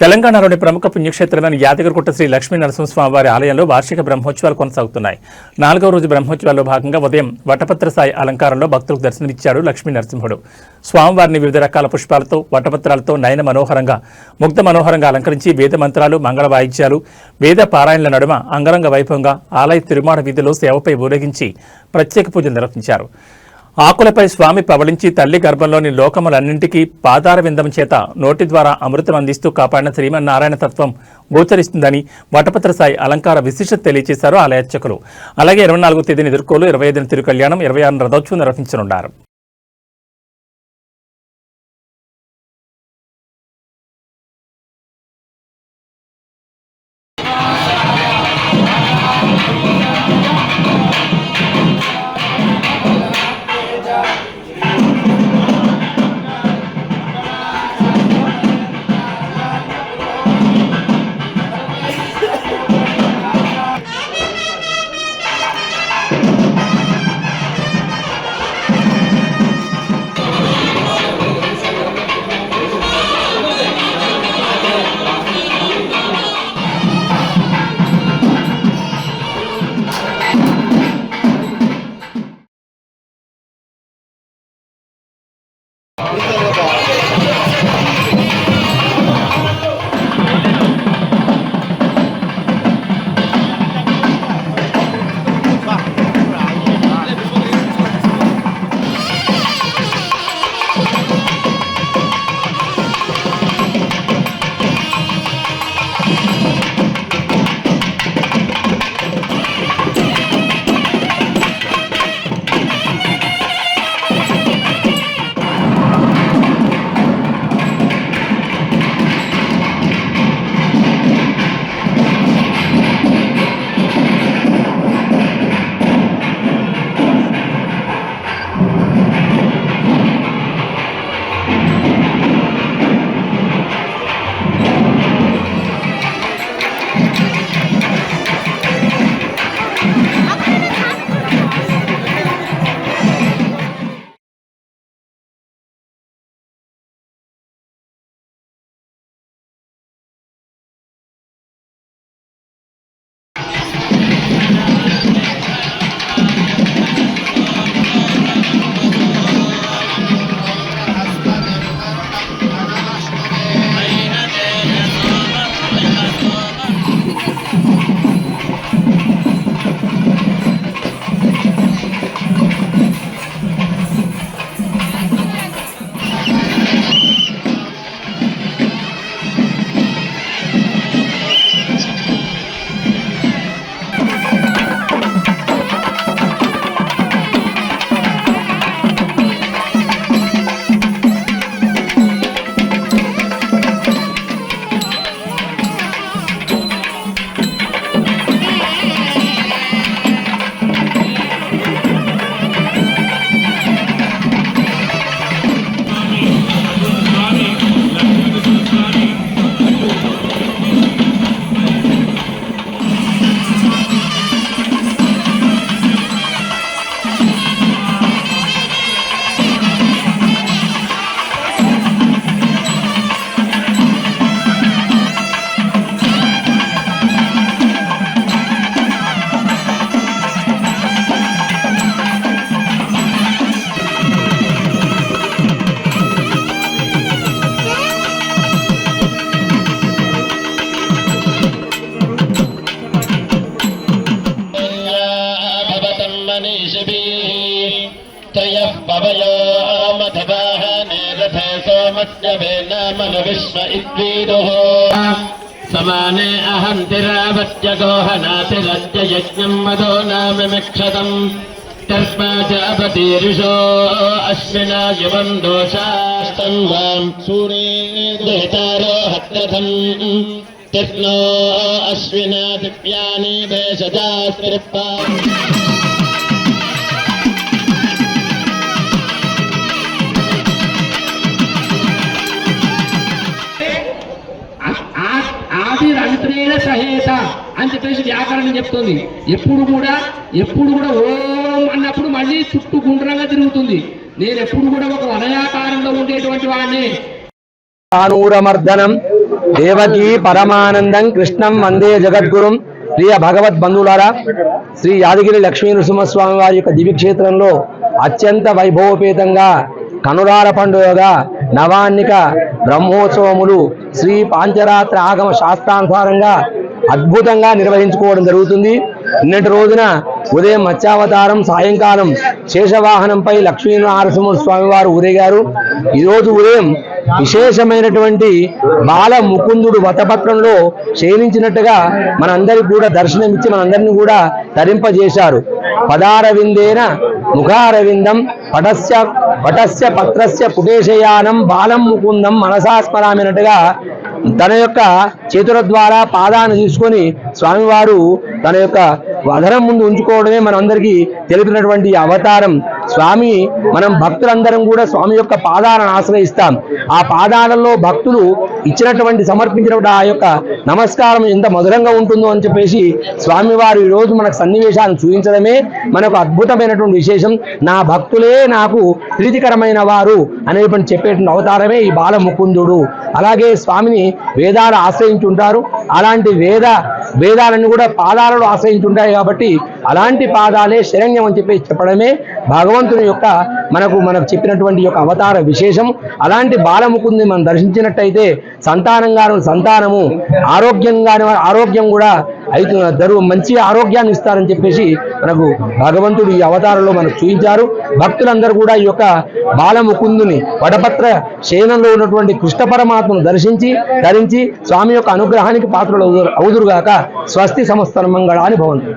తెలంగాణలోని ప్రముఖ పుణ్యక్షేత్రమైన యాదగిరిగుట్ట శ్రీ లక్ష్మీ నరసింహస్వామివారి ఆలయంలో వార్షిక బ్రహ్మోత్సవాలు కొనసాగుతున్నాయి. నాలుగవ రోజు బ్రహ్మోత్సవాల్లో భాగంగా ఉదయం వటపత్ర సాయి అలంకారంలో భక్తులకు దర్శనమిచ్చాడు లక్ష్మీ నరసింహుడు. స్వామివారిని వివిధ రకాల పుష్పాలతో వటపత్రాలతో నయన మనోహరంగా ముగ్ధ మనోహరంగా అలంకరించి వేద మంత్రాలు మంగళ వాయిద్యాలు వేద పారాయణల నడుమ అంగరంగ వైభవంగా ఆలయ తిరుమాడ వీధిలో సేవపై ఊరేగించి ప్రత్యేక పూజలు నిర్వహించారు. ఆకులపై స్వామి పవళించి తల్లి గర్భంలోని లోకములన్నింటికీ పాదార విందం చేత నోటి ద్వారా అమృతం అందిస్తూ కాపాడిన శ్రీమన్నారాయణ తత్వం గోచరిస్తుందని వటపత్ర సాయి అలంకార విశిష్టత తెలియజేశారు ఆలయార్చకులు అలాగే ఇరవై నాలుగు తేదీని ఎదుర్కోలు ఇరవై ఐదున తిరుకల్యాణం ఇరవై ఆరున రథోత్సవం నిర్వహించనున్నారు. सोमस्य वेनामनुविश्व इद्वीरुः समाने अहन्तिरावत्य गोहनातिरद्य यज्ञम् मदो नाममिक्षतम् तस्मा चापतीरुषो अश्विना युवम् दोषास्तन्वाम्। सूर्येतारो हत्रथम्। तिर्नो अश्विना दिव्यानि भेषजास्त्रिप्पा రంత్రేణ సహేత అని చెప్పేసి వ్యాకరణం చెప్తుంది. ఎప్పుడు కూడా ఎప్పుడు కూడా ఓం అన్నప్పుడు మళ్ళీ చుట్టూ గుండ్రంగా తిరుగుతుంది. నేను ఎప్పుడు కూడా ఒక వలయాకారంలో ఉండేటువంటి వాడిని. తానూరమర్దనం దేవకీ పరమానందం కృష్ణం వందే జగద్గురుం. ప్రియ భగవద్ బంధువులారా శ్రీ యాదగిరి లక్ష్మీ నృసింహస్వామి వారి యొక్క దివ్యక్షేత్రంలో అత్యంత వైభవోపేతంగా కనురాల పండుగ నవాన్నిక బ్రహ్మోత్సవములు శ్రీ పాంచరాత్ర ఆగమ శాస్త్రానుసారంగా అద్భుతంగా నిర్వహించుకోవడం జరుగుతుంది. నిన్నటి రోజున ఉదయం మత్స్యావతారం సాయంకాలం శేషవాహనంపై లక్ష్మీనరసింహ స్వామి స్వామివారు ఊరేగారు. ఈరోజు ఉదయం విశేషమైనటువంటి బాల ముకుందుడు వతపత్రంలో క్షీణించినట్టుగా మనందరికి కూడా దర్శనమిచ్చి మనందరిని కూడా తరింపజేశారు. పదారవిందేన ముఖారవిందం పటస్య పటస్య పత్రస్య పుటేశయానం బాలం ముకుందం మనసా స్మరామినట్టుగా తన యొక్క చేతుల ద్వారా పాదాన్ని తీసుకొని స్వామివారు తన యొక్క అధరం ముందు ఉంచుకోవడమే మనందరికీ తెలిపినటువంటి అవతారం. స్వామి మనం భక్తులందరం కూడా స్వామి యొక్క పాదాలను ఆశ్రయిస్తాం. ఆ పాదాలలో భక్తులు ఇచ్చినటువంటి సమర్పించినటువంటి ఆ యొక్క నమస్కారం ఎంత మధురంగా ఉంటుందో అని చెప్పేసి స్వామివారు ఈరోజు రోజు మనకు సన్నివేశాన్ని చూపించడమే మనకు అద్భుతమైనటువంటి విశేషం. నా భక్తులే నాకు ప్రీతికరమైన వారు అనేటువంటి చెప్పేటువంటి అవతారమే ఈ బాలముకుందుడు. అలాగే స్వామిని వేదాలు ఆశ్రయించుంటారు. అలాంటి వేద వేదాలను కూడా పాదాలలో ఆశ్రయించుంటాయి కాబట్టి అలాంటి పాదాలే శరణ్యం అని చెప్పి చెప్పడమే భగవంతుని యొక్క మనకు మనకు చెప్పినటువంటి యొక్క అవతార విశేషం. అలాంటి బాలముకుంది మనం దర్శించినట్టయితే సంతానంగాను సంతానము ఆరోగ్యంగాను ఆరోగ్యం కూడా అయితే దరువు మంచి ఆరోగ్యాన్ని ఇస్తారని చెప్పేసి మనకు భగవంతుడు ఈ అవతారంలో మనకు చూపించారు. భక్తులందరూ కూడా ఈ యొక్క బాలముకుందుని వడపత్ర శయనంలో ఉన్నటువంటి కృష్ణ పరమాత్మను దర్శించి ధరించి స్వామి యొక్క అనుగ్రహానికి పాత్రలు అవుదురుగాక. స్వస్తి సమస్తన మంగళాన్ని భవంతు.